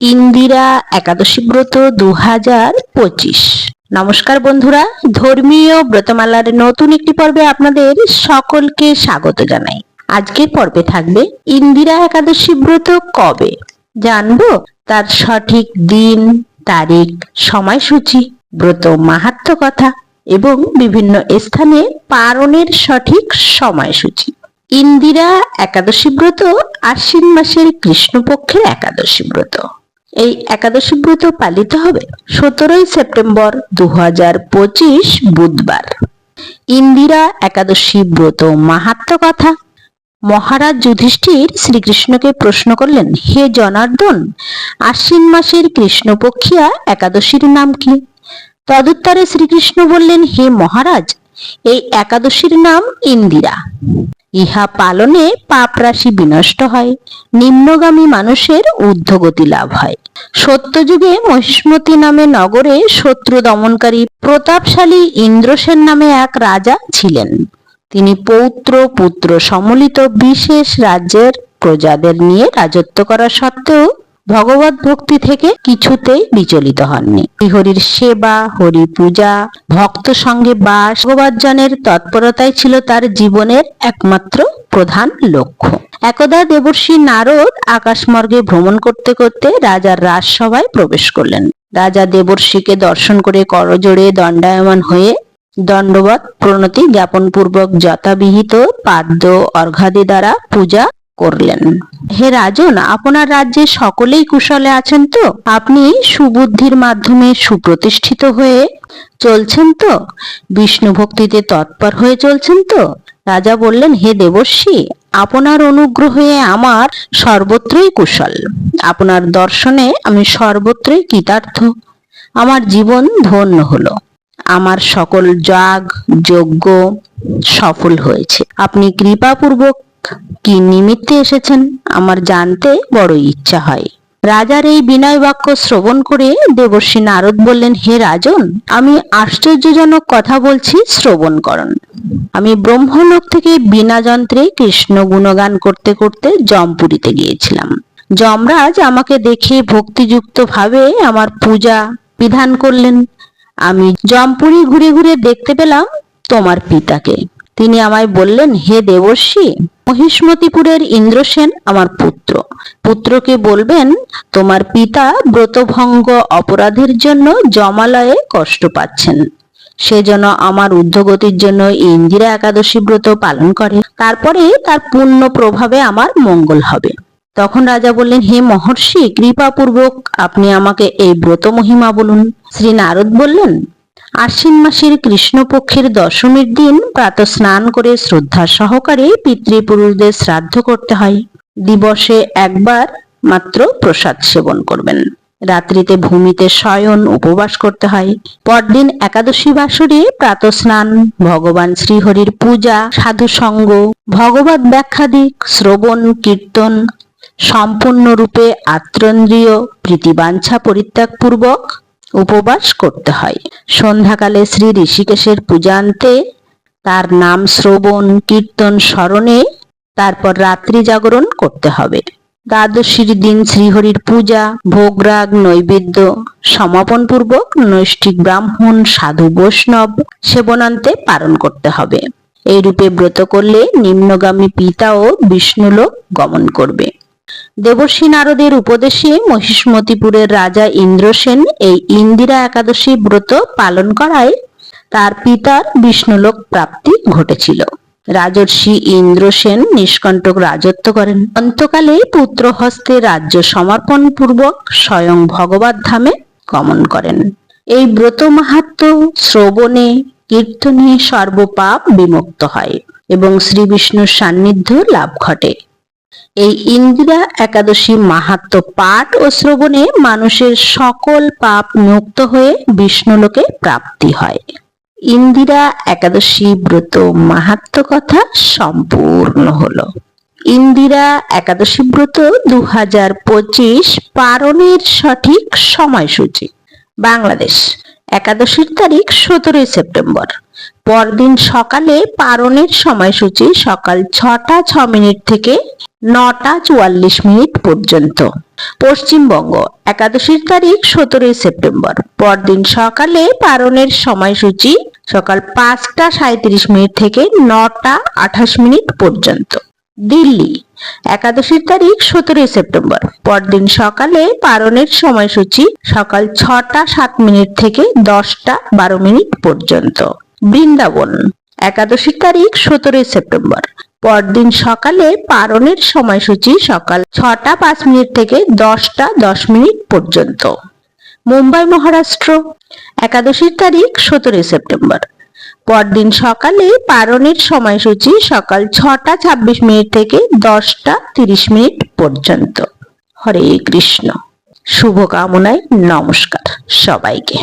ইন্দিরা একাদশী ব্রত দু হাজার পঁচিশ। নমস্কার বন্ধুরা, ধর্মীয় ব্রতমালার নতুন একটি পর্বে আপনাদের সকলকে স্বাগত জানাই। আজকের পর্বে থাকবে ইন্দিরা একাদশী ব্রত কবে? জানব তার সঠিক দিন, তারিখ, সময়সূচি, ব্রত মাহাত্ম কথা এবং বিভিন্ন স্থানে পারণের সঠিক সময়সূচি। ইন্দিরা একাদশী ব্রত আশ্বিন মাসের কৃষ্ণপক্ষের একাদশী ব্রত। এই একাদশী ব্রত পালিত হবে সতেরোই সেপ্টেম্বর দু বুধবার। ইন্দিরা একাদশী ব্রত মাহাত্ম কথা। মহারাজ যুধিষ্ঠির শ্রীকৃষ্ণকে প্রশ্ন করলেন, হে জনার্দন, আশ্বিন মাসের কৃষ্ণপক্ষিয়া একাদশীর নাম কি? তদুত্তরে শ্রীকৃষ্ণ বললেন, হে মহারাজ, এই একাদশীর নাম ইন্দিরা। ইহা পালনে পাপ রাশি বিনষ্ট হয়, নিম্নগামী মানুষের ঊর্ধ্বগতি লাভ হয়। সত্যযুগে মহিষ্মতি নামে নগরে শত্রু দমনকারী প্রতাপশালী ইন্দ্রসেন নামে এক রাজা ছিলেন। তিনি পৌত্র পুত্র সম্মিলিত বিশেষ রাজ্যের প্রজাদের নিয়ে রাজত্ব করা সত্ত্বেও ভগবত ভক্তি থেকে কিছুতেই বিচলিত হননি। হরির সেবা, হরি পূজা, ভক্ত সঙ্গে বাস ভগবতজনের তৎপরতাই ছিল তার জীবনের একমাত্র প্রধান লক্ষ্য। একদা দেবর্ষী নারদ আকাশমার্গে ভ্রমণ করতে করতে রাজার রাজসভায় প্রবেশ করলেন। রাজা দেবর্ষীকে দর্শন করে করজোড়ে দণ্ডায়মান হয়ে দণ্ডবত প্রণতি জ্ঞাপন পূর্বক যথাবিহিত পাদ্য, অর্ঘাদি দ্বারা পূজা করলেন। হে রাজন, আপনার রাজ্যে সকলেই কুশলে আছেন তো? আপনি সুবুদ্ধির মাধ্যমে সুপ্রতিষ্ঠিত হয়ে চলছেন তো? বিষ্ণু ভক্তিতে তৎপর হয়ে চলছেন তো? রাজা বললেন, হে দেবর্ষী, আপনার অনুগ্রহে আমার সর্বত্রই কুশল। আপনার দর্শনে আমি সর্বত্রই কৃতার্থ। আমার জীবন ধন্য হলো। আমার সকল যাগ, যজ্ঞ সফল হয়েছে। আপনি কৃপাপূর্বক কি নিমিত্তে এসেছেন? আমার জানতে বড় ইচ্ছা হয়। রাজার এই বিনয় বাক্য শ্রবণ করে দেবর্ষী নারদ বললেন, হে রাজন, আমি আশ্চর্যজনক কথা বলছি, শ্রবণ করণ আমি ব্রহ্মলোক থেকে বিনা যন্ত্রে কৃষ্ণ গুণগান করতে করতে জমপুরীতে গিয়েছিলাম। যমরাজ আমাকে দেখে ভক্তিযুক্ত ভাবে আমার পূজা বিধান করলেন। আমি জমপুরি ঘুরে ঘুরে দেখতে পেলাম তোমার পিতাকে। তিনি আমায় বললেন, হে দেবর্ষী মহিষ্মতিপুরের ইন্দ্রসেন আমার পুত্র। পুত্রকে বলবেন, তোমার পিতা ব্রতভঙ্গ অপরাধের জন্য জমালয়ে কষ্ট পাচ্ছেন। সেজন্য আমার ঊর্ধ্বগতির জন্য ইন্দিরা একাদশী ব্রত পালন করে। তারপরে তার পূর্ণ প্রভাবে আমার মঙ্গল হবে। তখন রাজা বললেন, হে মহর্ষি, কৃপাপূর্বক আপনি আমাকে এই ব্রত মহিমা বলুন। শ্রী নারদ বললেন আশ্বিন মাসের কৃষ্ণপক্ষের দশমীর দিন প্রাত স্নান করে শ্রদ্ধা সহকারে পিতৃপুরুষদের শ্রাদ্ধ করতে হয়। দিবসে একবার মাত্র প্রসাদ সেবন করবেন। রাত্রিতে ভূমিতে শয়ন উপবাস করতে হয়। পরদিন একাদশী বাসরে প্রাত স্নান, ভগবান শ্রীহরির পূজা, সাধু সঙ্গ, ভগবত ব্যাখ্যাদিক শ্রবণ, কীর্তন, সম্পূর্ণরূপে আত্রেন্দ্রিয় প্রীতিবাঞ্ছা পরিত্যাগপূর্বক উপবাস করতে হয়। সন্ধ্যাকালে শ্রী ঋষিকেশের পূজান্তে তার নাম শ্রবণ, কীর্তন, স্মরণে তারপর রাত্রি জাগরণ করতে হবে। দ্বাদশীর দিন শ্রীহরির পূজা ভোগরাগ নৈবেদ্য সমাপন পূর্বক নৈষ্ঠিক ব্রাহ্মণ, সাধু, বৈষ্ণব সেবনান্তে পালন করতে হবে। এই রূপে ব্রত করলে নিম্নগামী পিতা ও বিষ্ণুলোক গমন করবে। দেবর্ষী নারদের উপদেশে মহিষ্মতিপুরের রাজা ইন্দ্রসেন এই ইন্দিরা একাদশী ব্রত পালন করায় তার পিতার বিষ্ণুলোক প্রাপ্তি ঘটেছিল। রাজর্ষি ইন্দ্রসেন নিষ্কণ্টক রাজত্ব করেন। অন্তকালে পুত্র হস্তে রাজ্য সমর্পণ পূর্বক স্বয়ং ভগবত ধামে গমন করেন। এই ব্রত মাহাত্ম শ্রবণে কীর্তনে সর্বপাপ বিমুক্ত হয় এবং শ্রী বিষ্ণুর সান্নিধ্য লাভ ঘটে। এই ইন্দিরা একাদশী মাহাত্ম পাঠ ও শ্রবণে মানুষের সকল পাপ মুক্ত হয়ে বিষ্ণুলোকে প্রাপ্তি হয়। ইন্দিরা একাদশী ব্রত মাহাত্ম কথা সম্পূর্ণ হলো। ইন্দিরা একাদশী ব্রত দু হাজার পঁচিশ পারণের সঠিক সময়সূচি। বাংলাদেশ, একাদশীর তারিখ সতেরোই সেপ্টেম্বর। পরদিন সকালে পারণের সময়সূচি সকাল ছটা ছ মিনিট থেকে নটা চুয়াল্লিশ মিনিট পর্যন্ত। পশ্চিমবঙ্গ, একাদশীর তারিখ সতেরোই সেপ্টেম্বর। পরদিন সকালে পারণের সময়সূচি সকাল পাঁচটা সাঁত্রিশ মিনিট থেকে নটা আঠাশ মিনিট পর্যন্ত। দিল্লি, একাদশীর তারিখ সতেরোই সেপ্টেম্বর। পরদিন সকালে পারণের সময়সূচি সকাল ছটা সাত মিনিট থেকে দশটা বারো মিনিট পর্যন্ত। বৃন্দাবন একাদশীর তারিখ সতেরোই সেপ্টেম্বর। পরদিন সকালে পারণের সময়সূচি সকাল ছটা পাঁচ মিনিট থেকে দশটা দশ মিনিট পর্যন্ত। মুম্বাই মহারাষ্ট্র একাদশীর তারিখ সতেরোই সেপ্টেম্বর। পরদিন সকালে পারণের সময়সূচি সকাল ছটা ছাব্বিশ মিনিট থেকে দশটা তিরিশ মিনিট পর্যন্ত। হরে কৃষ্ণ। শুভকামনায় নমস্কার সবাইকে।